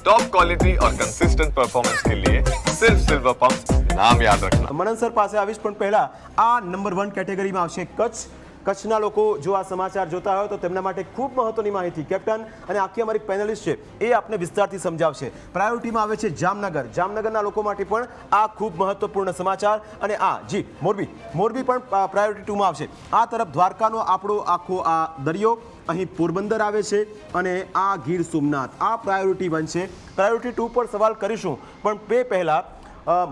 Top quality और consistent performance के लिए सिर्फ सिल्वर पंप नाम याद रखना મનન સર પાસે આવીશ પણ પહેલા આ નંબર વન કેટેગરીમાં આવશે કચ્છ કચ્છના લોકો જો આ સમાચાર જોતા હોય તો તેમના માટે ખૂબ મહત્વની માહિતી. કેપ્ટન અને આખી અમારી પેનલિસ્ટ છે, એ આપને વિસ્તારથી સમજાવશે. પ્રાયોરિટીમાં આવે છે જામનગર. જામનગરના લોકો માટે પણ આ ખૂબ મહત્વપૂર્ણ સમાચાર. અને આ, જી, મોરબી. મોરબી પણ પ્રાયોરિટી ટુમાં આવશે. આ તરફ દ્વારકાનો આપણો આખો આ દરિયો અહીં પોરબંદર આવે છે અને આ ગીર સોમનાથ. આ પ્રાયોરિટી વન છે. પ્રાયોરિટી ટુ પર સવાલ કરીશું. પણ તે પહેલાં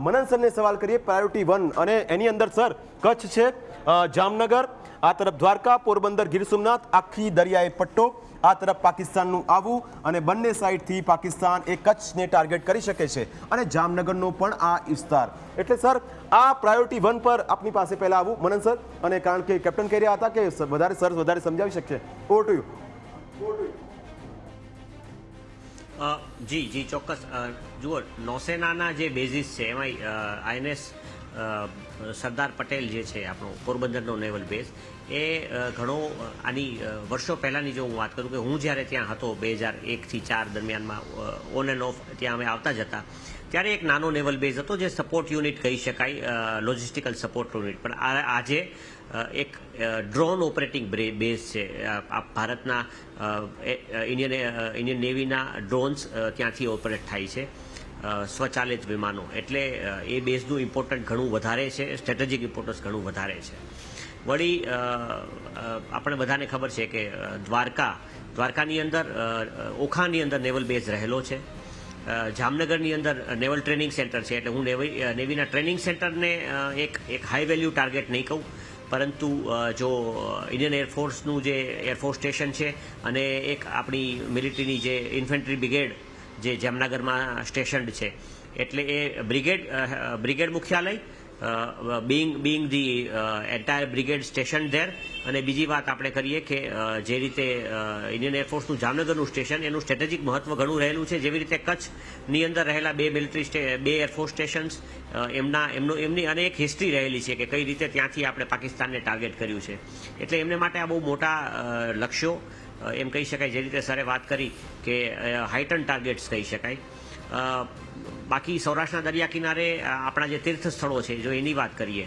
મનન સરને સવાલ કરીએ પ્રાયોરિટી વન અને એની અંદર સર, કચ્છ છે જામનગર, આ તરફ દ્વારકા, પોરબંદર, ગીર સોમનાથ, આખી દરિયાઈ પટ્ટો, આ તરફ પાકિસ્તાનનું આવું અને બંને સાઈડથી પાકિસ્તાન એ કચ્છને ટાર્ગેટ કરી શકે છે અને જામનગરનો પણ આ વિસ્તાર. એટલે સર, આ પ્રાયોરિટી વન પર આપની પાસે પહેલાં આવું. મનન સર, અને કારણ કે કેપ્ટન કહી રહ્યા હતા કે વધારે સર વધારે સમજાવી શકશે. ઓવર ટુ યુ જી જી, ચોક્કસ. જુઓ, નૌસેનાના જે બેઝિસ છે એમાં આઈએનએસ સરદાર પટેલ જે છે, આપણો પોરબંદરનો નેવલ બેઝ એ ઘણો આની વર્ષો પહેલાંની જો હું વાત કરું કે હું જ્યારે ત્યાં હતો બે હજાર એકથી ચાર દરમિયાનમાં ઓન એન્ડ ઓફ ત્યાં અમે આવતા જ હતા, ત્યારે એક નાનો નેવલ બેઝ હતો જે સપોર્ટ યુનિટ કહી શકાય લોજિસ્ટિકલ સપોર્ટ યુનિટ પણ આજે એક ડ્રોન ઓપરેટિંગ બેઝ છે. આ ભારતના ઇન્ડિયન ઇન્ડિયન નેવીના ડ્રોન્સ ત્યાંથી ઓપરેટ થાય છે. સ્વચાલિત વિમાનો. એટલે એ બેઝનું ઇમ્પોર્ટન્ટ ઘણું વધારે છે સ્ટ્રેટેજિક ઇમ્પોર્ટન્સ ઘણું વધારે છે. વળી આપણે બધાને ખબર છે કે દ્વારકા, દ્વારકાની અંદર ઓખાની અંદર નેવલ બેઝ રહેલો છે. જામનગરની અંદર નેવલ ટ્રેનિંગ સેન્ટર છે. એટલે હું નેવી નેવીના ટ્રેનિંગ સેન્ટરને એક એક હાઈ વેલ્યુ ટાર્ગેટ નહીં કહું. પરંતુ જો ઇન્ડિયન એરફોર્સનું જે એરફોર્સ સ્ટેશન છે અને એક આપણી મિલિટરીની જે ઇન્ફેન્ટ્રી બ્રિગેડ જે જામનગરમાં સ્ટેશન્ડ છે. એટલે એ બ્રિગેડ બ્રિગેડ મુખ્યાલય being being the entire brigade station there. અને બીજી વાત આપણે કરીએ કે જે રીતે ઇન્ડિયન એરફોર્સનું જામનગરનું સ્ટેશન, એનું સ્ટ્રેટેજિક મહત્વ ઘણું રહેલું છે. જેવી રીતે કચ્છની અંદર રહેલા બે મિલિટરી બે એરફોર્સ સ્ટેશન્સ એમના, એમનું, એમની અને એક હિસ્ટ્રી રહેલી છે કે કઈ રીતે ત્યાંથી આપણે પાકિસ્તાનને ટાર્ગેટ કર્યું છે. એટલે એમને માટે આ બહુ મોટા લક્ષ્યો એમ કહી શકાય જે રીતે સરે વાત કરી કે હાઇટન ટાર્ગેટ્સ કહી શકાય. બાકી સૌરાષ્ટ્રના દરિયા કિનારે આપણા જે તીર્થ સ્થળો છે, જો એની વાત કરીએ,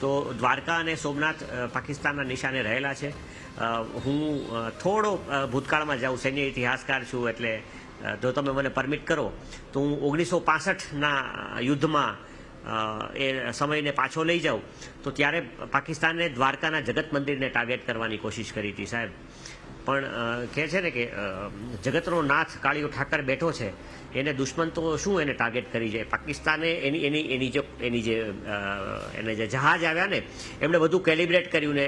તો દ્વારકા અને સોમનાથ પાકિસ્તાનના નિશાને રહેલા છે. હું થોડો ભૂતકાળમાં જાઉં, સૈન્ય ઇતિહાસકાર છું એટલે જો તમે મને પરમિટ કરો, તો હું ઓગણીસો પાસઠના યુદ્ધમાં એ સમયને પાછો લઈ જાઉં, તો ત્યારે પાકિસ્તાને દ્વારકાના જગત મંદિરને ટાર્ગેટ કરવાની કોશિશ કરી હતી, સાહેબ. પણ કહે છે ને કે જગતનો નાથ કાળિયો ઠાકર બેઠો છે એને દુશ્મન તો શું એને ટાર્ગેટ કરી છે પાકિસ્તાને એની એની એની જે એની જે એને જે જહાજ આવ્યા ને, એમણે બધું કેલિબ્રેટ કર્યું ને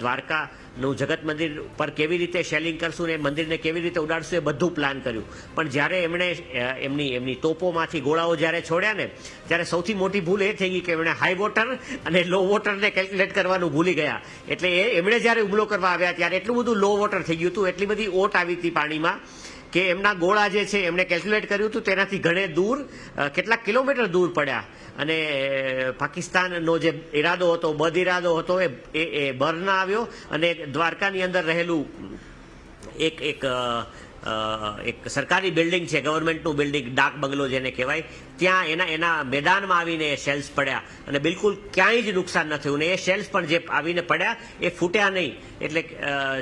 દ્વારકાનું જગત મંદિર પર કેવી રીતે શેલિંગ કરશું ને મંદિરને કેવી રીતે ઉડાડશું એ બધું પ્લાન કર્યું. પણ જ્યારે એમણે એમની એમની તોપોમાંથી ગોળાઓ જ્યારે છોડ્યા ને, ત્યારે સૌથી મોટી ભૂલ એ થઈ ગઈ કે એમણે હાઈ વોટર અને લો વોટરને કેલ્ક્યુલેટ કરવાનું ભૂલી ગયા. એટલે એ, એમણે જ્યારે હુમલો કરવા આવ્યા ત્યારે એટલું બધું લો વોટર થઈ ગયું હતું, એટલી બધી ઓટ આવી હતી પાણીમાં કે એમના ગોળા જે છે, એમણે કેલ્ક્યુલેટ કર્યું હતું, તેનાથી ઘણે દૂર કેટલાક કિલોમીટર દૂર પડ્યા. અને પાકિસ્તાનનો જે ઈરાદો હતો, બદ ઈરાદો હતો, એ, એ- એ બર આવ્યો અને દ્વારકાની અંદર રહેલું એક એક એક સરકારી બિલ્ડિંગ છે ગવર્મેન્ટનું બિલ્ડિંગ, ડાક બંગલો જેને કહેવાય. ત્યાં એના એના મેદાનમાં આવીને એ શેલ્સ પડ્યા. અને બિલકુલ ક્યાંય જ નુકસાન ન થયું. ને એ શેલ્સ પણ જે આવીને પડ્યા, એ ફૂટ્યા નહીં. એટલે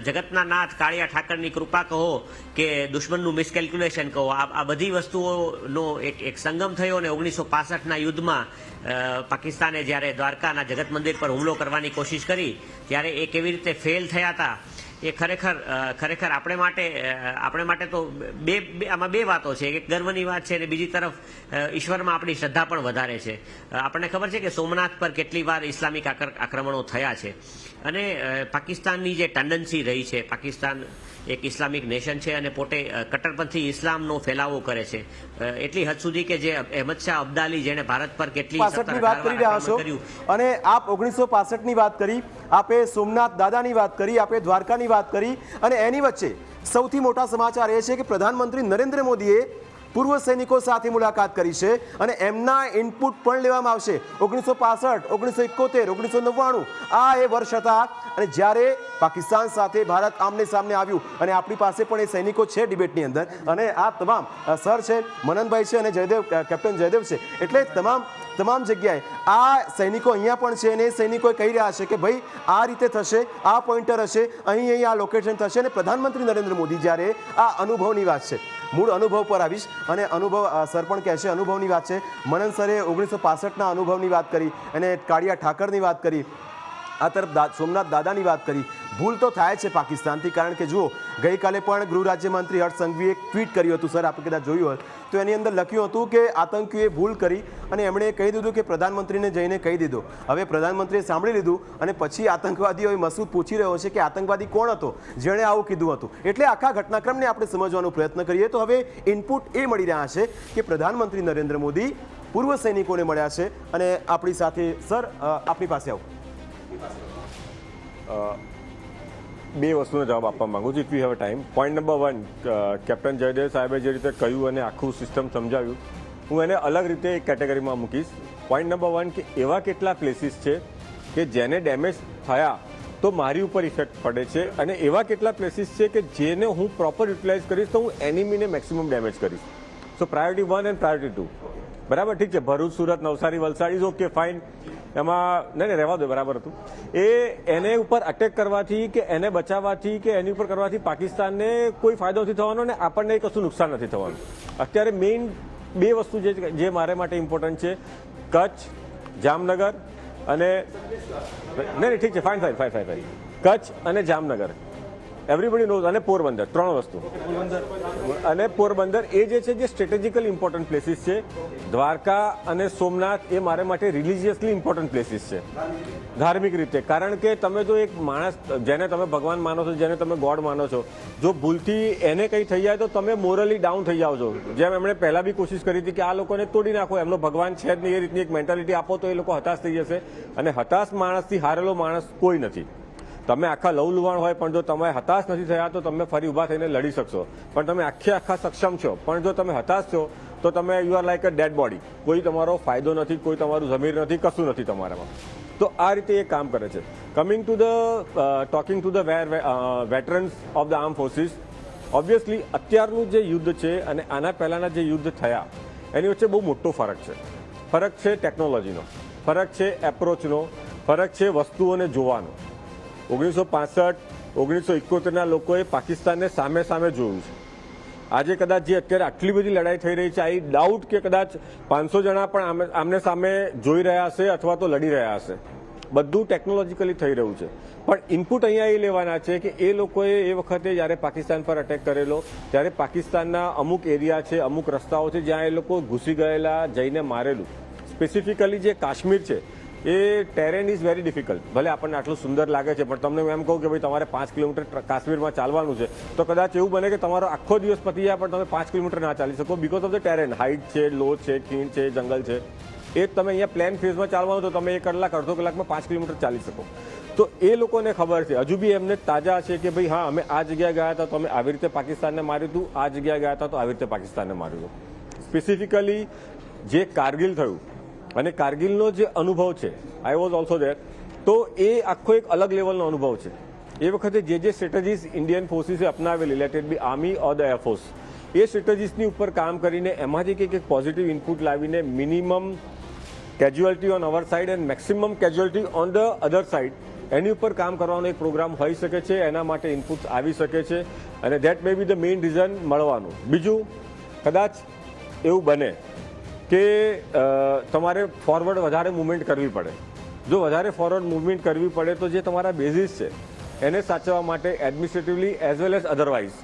જગતના નાથ કાળિયા ઠાકરની કૃપા કહો કે દુશ્મનનું મિસકેલ્ક્યુલેશન કહો. આ આ બધી વસ્તુઓનો એક એક સંગમ થયો અને ઓગણીસો પાસઠના યુદ્ધમાં પાકિસ્તાને જ્યારે દ્વારકાના જગત મંદિર પર હુમલો કરવાની કોશિશ કરી, ત્યારે એ કેવી રીતે ફેલ થયા હતા? એ ખરેખર ખરેખર આપણે માટે આપણે માટે તો બે આમાં બે વાતો છે. એક ગર્વની વાત છે અને બીજી તરફ ઈશ્વરમાં આપણી શ્રદ્ધા પણ વધારે છે. આપણને ખબર છે કે સોમનાથ પર કેટલી વાર ઇસ્લામિક આક્ર- આક્રમણો થયા છે. અને પાકિસ્તાનની જે ટેન્ડન્સી રહી છે, પાકિસ્તાન એક ઇસ્લામિક નેશન છે અને પોતે કટ્ટરપંથી ઇસ્લામનો ફેલાવો કરે છે. એટલી હદ સુધી કે જે અહેમદ શાહ અબ્દાલી જેણે ભારત પર કેટલી વાત કરી રહ્યા છો. અને આપ ઓગણીસો પાસઠની વાત કરી આપે સોમનાથ દાદાની વાત કરી આપે દ્વારકાની વાત કરી અને એની વચ્ચે સૌથી મોટા સમાચાર એ છે કે પ્રધાનમંત્રી નરેન્દ્ર મોદીએ પૂર્વ સૈનિકો સાથે મુલાકાત કરી છે અને એમના ઇનપુટ પણ લેવામાં આવશે. ઓગણીસો પાસઠ, ઓગણીસો એકોતેર, ઓગણીસો નવ્વાણું, આ એ વર્ષ હતા. અને જ્યારે પાકિસ્તાન સાથે ભારત આમને સામને આવ્યું અને આપણી પાસે પણ એ સૈનિકો છે ડિબેટની અંદર. અને આ તમામ સર છે, મનનભાઈ છે અને જયદેવ કેપ્ટન જયદેવ છે. એટલે તમામ તમામ જગ્યાએ આ સૈનિકો અહીંયા પણ છે અને એ સૈનિકો કહી રહ્યા છે કે ભાઈ, આ રીતે થશે, આ પોઈન્ટર હશે, અહીં અહીં આ લોકેશન થશે અને પ્રધાનમંત્રી નરેન્દ્ર મોદી જ્યારે આ અનુભવની વાત છે. મૂળ અનુભવ પર આવીશ. અને અનુભવ સર પણ કહેશે અનુભવની વાત છે. મનન સરે ઓગણીસો પાસઠના અનુભવની વાત કરી અને કાળિયા ઠાકરની વાત કરી. આ તરફ સોમનાથ દાદાની વાત કરી. ભૂલ તો થાય છે પાકિસ્તાનથી, કારણ કે જુઓ, ગઈકાલે પણ ગૃહ રાજ્યમંત્રી હર્ષ સંઘવીએ ટ્વીટ કર્યું હતું, સર આપણે કદાચ જોયું હોય. તો એની અંદર લખ્યું હતું કે આતંકીઓએ ભૂલ કરી અને એમણે કહી દીધું કે પ્રધાનમંત્રીને જઈને કહી દીધું. હવે પ્રધાનમંત્રીએ સાંભળી લીધું અને પછી આતંકવાદીઓએ મસૂદ પૂછી રહ્યો છે કે આતંકવાદી કોણ હતો, જેણે આવું કીધું હતું. એટલે આખા ઘટનાક્રમને આપણે સમજવાનો પ્રયત્ન કરીએ તો હવે ઇનપુટ એ મળી રહ્યા છે કે પ્રધાનમંત્રી નરેન્દ્ર મોદી પૂર્વ સૈનિકોને મળ્યા છે અને આપણી સાથે, સર આપણી પાસે આવો. બે વસ્તુનો જવાબ આપવા માંગુ છું if you have time point number one captain Jaidev સાહેબે જે રીતે કહ્યું અને આખું સિસ્ટમ સમજાવ્યું, હું એને અલગ રીતે એક કેટેગરીમાં મૂકીશ. પોઈન્ટ નંબર વન કે એવા કેટલા પ્લેસીસ છે કે જેને ડેમેજ થયા તો મારી ઉપર ઇફેક્ટ પડે છે અને એવા કેટલા પ્લેસીસ છે કે જેને હું પ્રોપર યુટિલાઇઝ કરીશ તો હું એનિમીને મેક્સિમમ ડેમેજ કરીશ. So priority one and priority two બરાબર? ઠીક છે. Bharuch, Surat, Navsari, Valsad is okay fine એમાં, નહીં નહીં, રહેવા દો, બરાબર હતું. એ એને ઉપર અટેક કરવાથી કે એને બચાવવાથી કે એની ઉપર કરવાથી પાકિસ્તાનને કોઈ ફાયદો નથી થવાનો અને આપણને કશું નુકસાન નથી થવાનું. અત્યારે મેઇન બે વસ્તુ જે જે મારે માટે ઇમ્પોર્ટન્ટ છે, કચ્છ, જામનગર અને, નહીં નહીં, ઠીક છે fine fine fine fine fine Kutch અને જામનગર. એવરીબડી નોઝ અને પોરબંદર, ત્રણ વસ્તુ. અને પોરબંદર એ જે છે, જે સ્ટ્રેટેજિકલ ઇમ્પોર્ટન્ટ પ્લેસીસ છે. દ્વારકા અને સોમનાથ એ મારે માટે રિલિજિયસલી ઇમ્પોર્ટન્ટ પ્લેસીસ છે. ધાર્મિક રીતે. કારણ કે તમે જો એક માણસ, જેને તમે ભગવાન માનો છો, જેને તમે ગોડ માનો છો, જો ભૂલથી એને કંઈ થઈ જાય તો તમે મોરલી ડાઉન થઈ જાઓ છો. જેમ એમણે પહેલાં બી કોશિશ કરી હતી કે આ લોકોને તોડી નાખો, એમનો ભગવાન છે જ નહીં, એ રીતની એક મેન્ટાલિટી આપો તો એ લોકો હતાશ થઈ જશે. અને હતાશ માણસથી હારેલો માણસ કોઈ નથી. તમે આખા લવ લુવાણ હોય, પણ જો તમે હતાશ નથી થયા, તો તમે ફરી ઊભા થઈને લડી શકશો. પણ તમે આખે આખા સક્ષમ છો. પણ જો તમે હતાશ છો, તો તમે you are like a dead body કોઈ તમારો ફાયદો નથી, કોઈ તમારું જમીર નથી, કશું નથી તમારામાં. તો આ રીતે એ કામ કરે છે. Coming to the talking to the war veterans of the arm forces obviously અત્યારનું જે યુદ્ધ છે અને આના પહેલાંના જે યુદ્ધ થયા, એની વચ્ચે બહુ મોટો ફરક છે. ફરક છે ટેકનોલોજીનો ફરક છે એપ્રોચનો ફરક છે વસ્તુઓને જોવાનો. ઓગણીસો પાસઠ, ઓગણીસો એકોતેરના લોકોએ પાકિસ્તાનને સામે સામે જોયું છે. આજે કદાચ જે અત્યારે આટલી બધી લડાઈ થઈ રહી છે, આઈ ડાઉટ કે કદાચ પાંચસો જણા પણ આમે- આમને સામે જોઈ રહ્યા હશે અથવા તો લડી રહ્યા હશે. બધું ટેકનોલોજીકલી થઈ રહ્યું છે. પણ ઇનપુટ અહીંયા એ લેવાના છે કે એ લોકોએ એ વખતે જ્યારે પાકિસ્તાન પર અટેક કરેલો, ત્યારે પાકિસ્તાનના અમુક એરિયા છે, અમુક રસ્તાઓ છે જ્યાં એ લોકો ઘૂસી ગયેલા, જઈને મારેલું. સ્પેસિફિકલી જે કાશ્મીર છે એ ટેરેન ઇઝ વેરી ડિફિકલ્ટ ભલે આપણને આટલું સુંદર લાગે છે, પણ તમને એમ કહું કે ભાઈ તમારે પાંચ કિલોમીટર કાશ્મીરમાં ચાલવાનું છે, તો કદાચ એવું બને કે તમારો આખો દિવસ પતી જાય પણ તમે પાંચ કિલોમીટર ના ચાલી શકો because of the terrain height છે લો છે ખીણ છે, જંગલ છે. એ તમે અહીંયા પ્લેન ફેઝમાં ચાલવાનું તો તમે એક કલાક, અડધો કલાકમાં પાંચ કિલોમીટર ચાલી શકો. તો એ લોકોને ખબર છે. હજુ બી એમને તાજા છે કે ભાઈ, હા, અમે આ જગ્યાએ ગયા હતા, તો અમે આવી રીતે પાકિસ્તાનને માર્યું હતું. આ જગ્યાએ ગયા હતા, તો આવી રીતે પાકિસ્તાનને માર્યું હતું. સ્પેસિફિકલી જે કારગિલ થયું અને કારગિલનો જે અનુભવ છે આઈ વોઝ ઓલ્સો દેર તો એ આખો એક અલગ લેવલનો અનુભવ છે. એ વખતે જે જે સ્ટ્રેટેજીસ ઇન્ડિયન ફોર્સિસે અપનાવેલી let it be army or the air force એ સ્ટ્રેટેજીસની ઉપર કામ કરીને એમાંથી કંઈક એક પોઝિટિવ ઇનપુટ લાવીને minimum casualty on our side and maximum casualty on the other side એની ઉપર કામ કરવાનો એક પ્રોગ્રામ હોઈ શકે છે, એના માટે ઇનપુટ્સ આવી શકે છે, અને that may be the main reason મળવાનું. બીજું, કદાચ એવું બને કે તમારે ફોરવર્ડ વધારે મૂવમેન્ટ કરવી પડે. જો વધારે ફોરવર્ડ મુવમેન્ટ કરવી પડે તો જે તમારા બેઝિસ છે એને સાચવવા માટે administratively as well as otherwise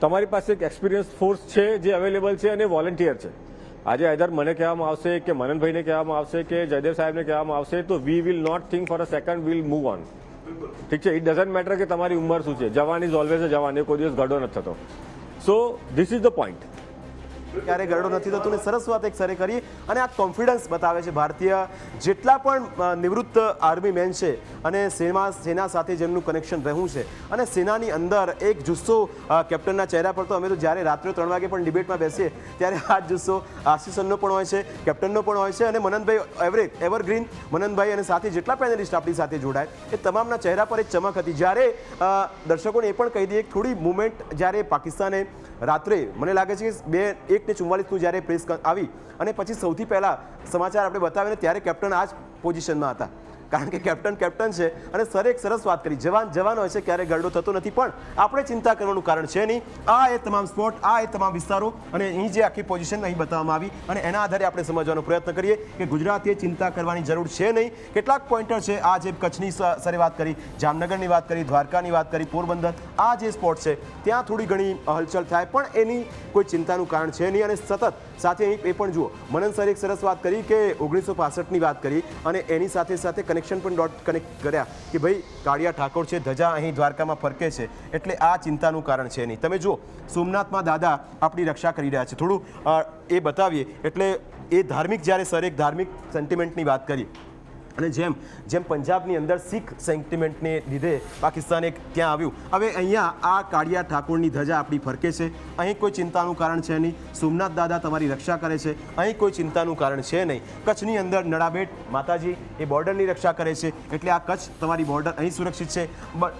તમારી પાસે એક એક્સપિરિયન્સ ફોર્સ છે જે અવેલેબલ છે અને વોલન્ટિયર છે. આજે આઈધર મને કહેવામાં આવશે કે મનનભાઈને કહેવામાં આવશે કે જયદેવ સાહેબને કહેવામાં આવશે તો we will not think for a second will move on ઠીક છે? ઇટ ડઝન્ટ મેટર કે તમારી ઉંમર શું છે. જવાન ઇઝ ઓલવેઝ અ જવાન. એ કોઈ દિવસ ઘડો નથી થતો. So this is the point ક્યારે ગરડો નથી થતો ને સરસ વાત એક સરે કરી. અને આ કોન્ફિડન્સ બતાવે છે ભારતીય. જેટલા પણ નિવૃત્ત આર્મી મેન છે અને સેના સેના સાથે જેમનું કનેક્શન રહ્યું છે અને સેનાની અંદર એક જુસ્સો કેપ્ટનના ચહેરા પર તો અમે તો જ્યારે રાત્રે ત્રણ વાગે પણ ડિબેટમાં બેસીએ ત્યારે આ જુસ્સો આશીષનનો પણ હોય છે કેપ્ટનનો પણ હોય છે અને મનનભાઈ એવરેજ એવરગ્રીન મનનભાઈ અને સાથે જેટલા પેનલિસ્ટ આપણી સાથે જોડાય, એ તમામના ચહેરા પર એક ચમક હતી. જ્યારે દર્શકોને એ પણ કહી દઈએ થોડી મુમેન્ટ જ્યારે પાકિસ્તાને રાત્રે મને લાગે છે કે બે, એક ને ચુમ્માલીસનું જ્યારે પ્રેસ આવી અને પછી સૌથી પહેલાં સમાચાર આપણે બતાવીને ત્યારે કેપ્ટન આ જ પોઝિશનમાં હતા. કારણ કે કેપ્ટન કેપ્ટન છે અને સરે એક સરસ વાત કરી. જવાન જવાન હોય છે ક્યારે ગરડો થતો નથી, પણ આપણે ચિંતા કરવાનું કારણ છે નહીં. આ એ તમામ સ્પોટ આ એ તમામ વિસ્તારો અને અહીં જે આખી પોઝિશન અહીં બતાવવામાં આવી અને એના આધારે આપણે સમજવાનો પ્રયત્ન કરીએ કે ગુજરાતે ચિંતા કરવાની જરૂર છે નહીં. કેટલાક પોઈન્ટર છે, આ જે કચ્છની સરે વાત કરી, જામનગરની વાત કરી, દ્વારકાની વાત કરી, પોરબંદર, આ જે સ્પોટ છે, ત્યાં થોડી ઘણી હલચલ થાય, પણ એની કોઈ ચિંતાનું કારણ છે નહીં અને સતત સાથે અહીં એ પણ જુઓ, મનન સરે એક સરસ વાત કરી કે ઓગણીસો પાસઠની વાત કરી અને એની સાથે સાથે કનેક્શન પણ ડોટ કનેક્ટ કર્યા કે ભાઈ, કાળિયા ઠાકોર છે, ધજા અહીં દ્વારકામાં ફરકે છે, એટલે આ ચિંતાનું કારણ છે નહીં. તમે જુઓ, સોમનાથમાં દાદા આપણી રક્ષા કરી રહ્યા છે. થોડું એ બતાવીએ, એટલે એ ધાર્મિક, જ્યારે સર એક ધાર્મિક સેન્ટિમેન્ટની વાત કરી અને જેમ જેમ પંજાબની અંદર શીખ સેન્ટિમેન્ટને લીધે પાકિસ્તાન એક ત્યાં આવ્યું. હવે અહીંયા આ કાળિયા ઠાકોરની ધજા આપણી ફરકે છે. અહીં કોઈ ચિંતાનું કારણ છે નહીં. સોમનાથ દાદા તમારી રક્ષા કરે છે. અહીં કોઈ ચિંતાનું કારણ છે નહીં. કચ્છની અંદર નડાબેટ માતાજી એ બોર્ડરની રક્ષા કરે છે. એટલે આ કચ્છ તમારી બોર્ડર અહીં સુરક્ષિત છે.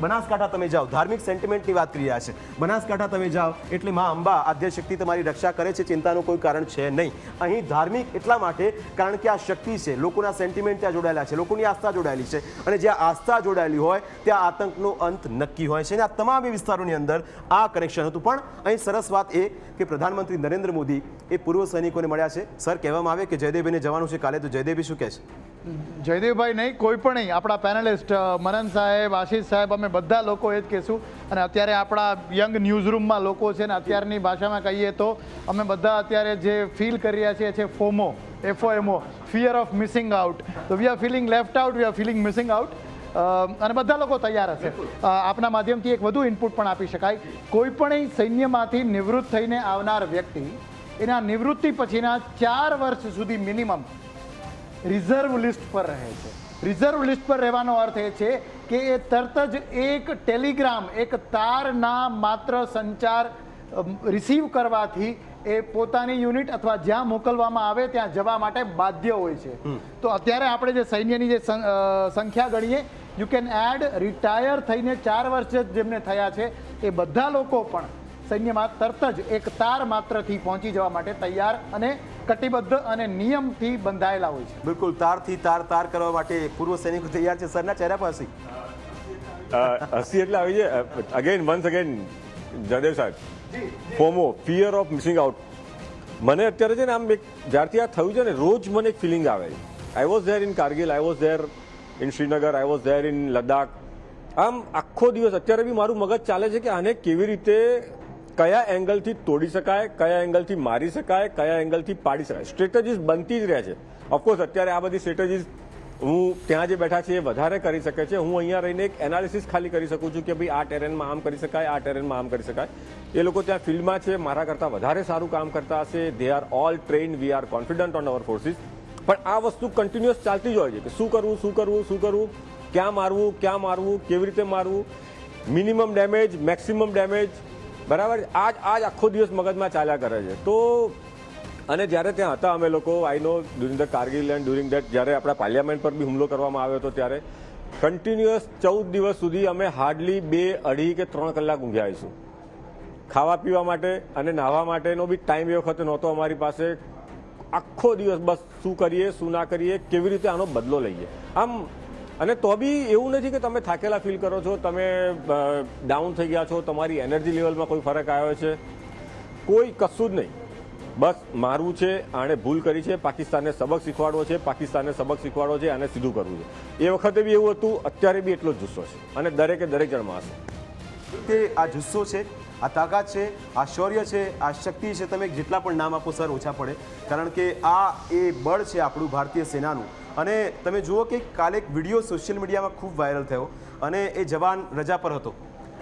બનાસકાંઠા તમે જાઓ. ધાર્મિક સેન્ટિમેન્ટની વાત કરી રહ્યા છે. બનાસકાંઠા તમે જાઓ. એટલે મા અંબા આદ્યશક્તિ તમારી રક્ષા કરે છે. ચિંતાનું કોઈ કારણ છે નહીં. અહીં ધાર્મિક એટલા માટે કારણ કે આ શક્તિ છે. લોકોના સેન્ટિમેન્ટ ત્યાં જોડાયેલા છે. લોકોની આસ્થા જોડાયેલી છે. અને જ્યાં આસ્થા જોડાયેલી હોય, ત્યાં આતંકનો અંત નક્કી હોય છે. અને આ તમામ વિસ્તારોની અંદર આ કનેક્શન હતું. પણ અહીં સરસ વાત એ કે પ્રધાનમંત્રી નરેન્દ્ર મોદી એ પૂર્વ સૈનિકોને મળ્યા છે. સર, કહેવામાં આવે કે જયદેવીને જવાનું છે. કાલે તો જયદેવી શું કહે છે? જયદેવભાઈ નહીં, કોઈ પણ નહીં. આપણા પેનલિસ્ટ મનન સાહેબ, આશીષ સાહેબ, અમે બધા લોકો એ જ કહેશું. અને અત્યારે આપણા યંગ ન્યૂઝ રૂમમાં લોકો છે ને, અત્યારની ભાષામાં કહીએ તો અમે બધા અત્યારે જે ફીલ કરી રહ્યા છીએ છે FOMO F O M O fear of missing out તો we are feeling left out we are feeling missing out અને બધા લોકો તૈયાર હશે. આપના માધ્યમથી એક વધુ ઇનપુટ પણ આપી શકાય. કોઈ પણ સૈન્યમાંથી નિવૃત્ત થઈને આવનાર વ્યક્તિ, એના નિવૃત્તિ પછીના ચાર વર્ષ સુધી મિનિમમ રિઝર્વ લિસ્ટ પર રહે છે. રિઝર્વ લિસ્ટ પર રહેવાનો અર્થ એ છે કે એ તરત જ એક ટેલિગ્રામ એક તારના માત્ર સંચાર રિસીવ કરવાથી એ પોતાની યુનિટ અથવા જ્યાં મોકલવામાં આવે ત્યાં જવા માટે બાધ્ય હોય છે. તો અત્યારે આપણે જે સૈન્યની જે સંખ્યા ગણીએ યુ કેન એડ રિટાયર થઈને ચાર વર્ષ જેમને થયા છે એ બધા લોકો પણ સૈન્યમાં તરત જ એક તાર માત્રથી પહોંચી જવા માટે તૈયાર અને કટિબદ્ધ અને નિયમથી બંધાયેલા હોય છે. બિલકુલ તારથી તાર તાર કરવા માટે પૂર્વ સૈનિકો તૈયાર છે. સરના ચહેરા પર હસી. હસી એટલે આવી છે. અગેન વન્સ અગેન જયદેવ સાહેબ. FOMO fear of missing out મને અત્યારે છે ને આમ એક જ્યારથી આ થયું છે ને રોજ મને એક ફિલિંગ આવે. I was there in Kargil I was there in Srinagar I was there in Ladakh આમ આખો દિવસ અત્યારે બી મારું મગજ ચાલે છે કે આને કેવી રીતે કયા એંગલથી તોડી શકાય, કયા એંગલથી મારી શકાય, કયા એંગલથી પાડી શકાય. સ્ટ્રેટેજીસ બનતી જ રહે છે. ઓફકોર્સ અત્યારે આ બધી સ્ટ્રેટેજીસ હું ત્યાં જે બેઠા છે એ વધારે કરી શકે છે. હું અહીંયા રહીને એક એનાલિસિસ ખાલી કરી શકું છું કે ભાઈ આ ટેરેનમાં આમ કરી શકાય, આ ટેરેનમાં આમ કરી શકાય. એ લોકો ત્યાં ફિલ્ડમાં છે, મારા કરતાં વધારે સારું કામ કરતા હશે. They are all trained we are confident on our forces પણ આ વસ્તુ કન્ટિન્યુઅસ ચાલતી જ હોય છે કે શું કરવું શું કરવું શું કરવું, ક્યાં મારવું ક્યાં મારવું, કેવી રીતે મારવું? મિનિમમ ડેમેજ મેક્સિમમ ડેમેજ બરાબર? આજ આજ આખો દિવસ મગજમાં ચાલ્યા કરે છે. તો અને જ્યારે ત્યાં હતા અમે લોકો I know during the Kargil and during that જ્યારે આપણા પાર્લિયામેન્ટ પર બી હુમલો કરવામાં આવ્યો હતો ત્યારે કન્ટિન્યુઅસ ચૌદ દિવસ સુધી અમે હાર્ડલી બે અઢી કે ત્રણ કલાક ઊંઘ્યા આવીશું. ખાવા પીવા માટે અને નાહવા માટેનો બી ટાઈમ એ વખતે નહોતો અમારી પાસે. આખો દિવસ બસ શું કરીએ, શું ના કરીએ, કેવી રીતે આનો બદલો લઈએ. આમ અને તો બી એવું નથી કે તમે થાકેલા ફીલ કરો છો, તમે ડાઉન થઈ ગયા છો, તમારી એનર્જી લેવલમાં કોઈ ફરક આવ્યો છે? કોઈ કશું જ નહીં. બસ મારવું છે, આણે ભૂલ કરી છે, પાકિસ્તાનને સબક શીખવાડવો છે, પાકિસ્તાનને સબક શીખવાડવો છે, અને સીધું કરવું છે. એ વખતે બી એવું હતું, અત્યારે બી એટલો જ જુસ્સો છે. અને દરેકે દરેક જણમાં હશે. તે આ જુસ્સો છે, આ તાકાત છે, આ શૌર્ય છે, આ શક્તિ છે, તમે જેટલા પણ નામ આપો, સર, ઓછા પડે. કારણ કે આ એ બળ છે આપણું ભારતીય સેનાનું. અને તમે જુઓ કે કાલે એક વીડિયો સોશિયલ મીડિયામાં ખૂબ વાયરલ થયો અને એ જવાન રજા પર હતો.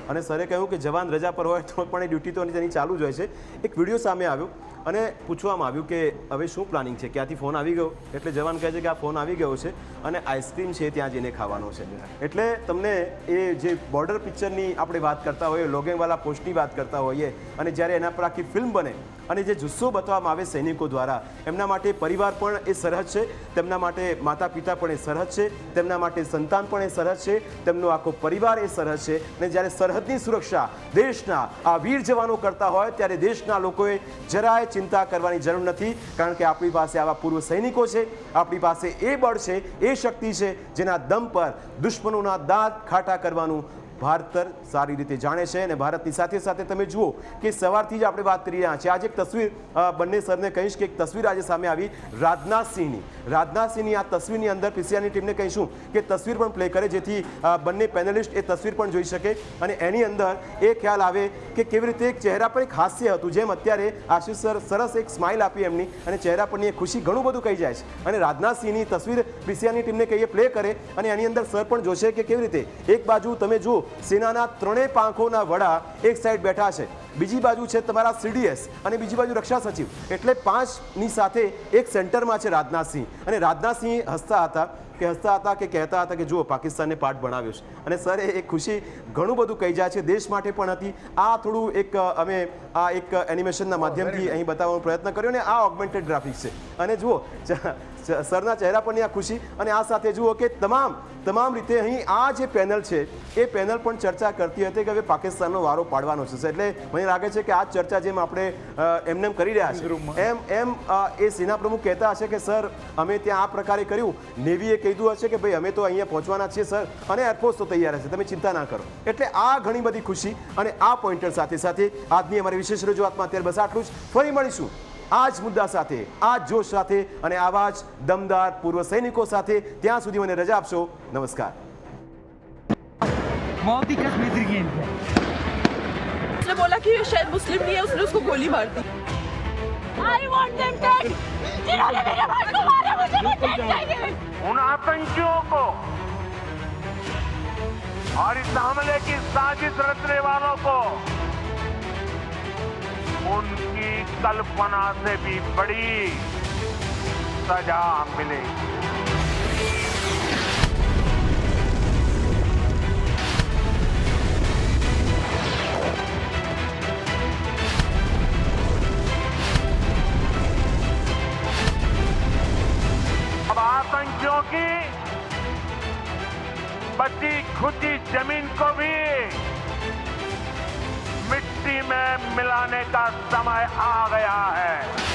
અને સરે કહ્યું કે જવાન રજા પર હોય તો પણ એ ડ્યુટી તો તેની ચાલુ જ હોય છે. એક વીડિયો સામે આવ્યો અને પૂછવામાં આવ્યું કે હવે શું પ્લાનિંગ છે? ક્યાંથી ફોન આવી ગયો? એટલે જવાન કહે છે કે આ ફોન આવી ગયો છે અને આઈસ્ક્રીમ છે ત્યાં જઈને ખાવાનો છે. એટલે તમને એ જે બોર્ડર પિક્ચરની આપણે વાત કરતા હોઈએ લોગેવાલા પોસ્ટની વાત કરતા હોઈએ અને જ્યારે એના પર આખી ફિલ્મ બને અને જે જુસ્સો બતાવવામાં આવે સૈનિકો દ્વારા, એમના માટે પરિવાર પણ એ સરહદ છે, તેમના માટે માતા પિતા પણ એ સરહદ છે, તેમના માટે સંતાન પણ એ સરહદ છે, તેમનો આખો પરિવાર એ સરહદ છે અને જ્યારે સરહદની સુરક્ષા દેશના આ વીર જવાનો કરતા હોય, ત્યારે દેશના લોકોએ જરાય ચિંતા કરવાની જરૂર નથી, કારણ કે આપણી પાસે આવા પૂર્વ સૈનિકો છે, આપણી પાસે એ બળ છે, એ શક્તિ છે, જેના દમ પર દુશ્મનોના દાંત ખાટા કરવાનું ભારતર સારી રીતે જાણે છે અને ભારતની સાથે સાથે તમે જુઓ કે સવારથી જ આપણે વાત કરી રહ્યા છીએ. આજે એક તસવીર બંને સરને કહીશ કે એક તસવીર આજે સામે આવી રાજનાથસિંહની રાજનાથસિંહની આ તસવીરની અંદર પીસીઆરની ટીમને કહીશું કે તસવીર પણ પ્લે કરે, જેથી બંને પેનલિસ્ટ એ તસવીર પણ જોઈ શકે અને એની અંદર એ ખ્યાલ આવે કે કેવી રીતે એક ચહેરા પર એક હાસ્ય હતું, જેમ અત્યારે આશીષ સર સરસ એક સ્માઇલ આપી એમની અને ચહેરા પરની એક ખુશી ઘણું બધું કહી જાય છે. અને રાજનાથસિંહની તસવીર પીસીઆરની ટીમને કહીએ પ્લે કરે અને એની અંદર સર પણ જોશે કે કેવી રીતે એક બાજુ તમે જુઓ સેનાના ત્રણેય પાંખોના વડા એક સાઈડ બેઠા છે. બીજી બાજુ છે તમારા સીડીએસ અને બીજી બાજુ રક્ષા સચિવ. એટલે પાંચની સાથે એક સેન્ટરમાં છે રાજનાથસિંહ અને રાજનાથસિંહ હસતા હતા કે હસતા હતા કે કહેતા હતા કે જુઓ પાકિસ્તાનને પાઠ ભણાવ્યો છે. અને સર એ ખુશી ઘણું બધું કહી જાય છે. દેશ માટે પણ હતી. આ થોડું એક અમે આ એક એનિમેશનના માધ્યમથી અહીં બતાવવાનો પ્રયત્ન કર્યો અને આ ઓગમેન્ટેડ ગ્રાફિક્સ છે. અને જુઓ સરના ચહેરા પરની આ ખુશી. અને આ સાથે જુઓ કે તમામ તમામ રીતે અહીં આ જે પેનલ છે એ પેનલ પણ ચર્ચા કરતી હતી કે હવે પાકિસ્તાનનો વારો પાડવાનો છે. એટલે મને લાગે છે કે આ ચર્ચા જેમ આપણે એમને એમ કરી રહ્યા છે. એમ એમ એ સેના પ્રમુખ કહેતા હશે કે સર અમે ત્યાં આ પ્રકારે કર્યું. નેવીએ કીધું હશે કે ભાઈ અમે તો અહીંયા પહોંચવાના છીએ સર. અને એરફોર્સ તો તૈયાર હશે. તમે ચિંતા ના કરો. એટલે આ ઘણી બધી ખુશી અને આ પોઈન્ટર સાથે સાથે આજની અમારી વિશેષ રજૂઆતમાં અત્યારે બસ આટલું જ. ફરી મળીશું. આ જ મુદ્દા સાથે આ જ જોશ સાથે અને આવા જ દમદાર પૂર્વ સૈનિકો સાથે ત્યાં સુધી મને રજા આપશો નમસ્કાર बहुत ही कश्मीर गेम है उसने बोला कि ये शायद मुस्लिम नहीं है उसने उसको गोली मार दी आई वॉन्ट देम डेड जिन्होंने मेरे भाई को मारा मुझे वो डेड चाहिए उन आतंकियों को और इस हमले की साजिश रचने वालों को उनकी कल्पना से भी बड़ी सजा मिलेगी। आतंकियों की बची खुची ज़मीन को भी मिलाने का समय आ गया है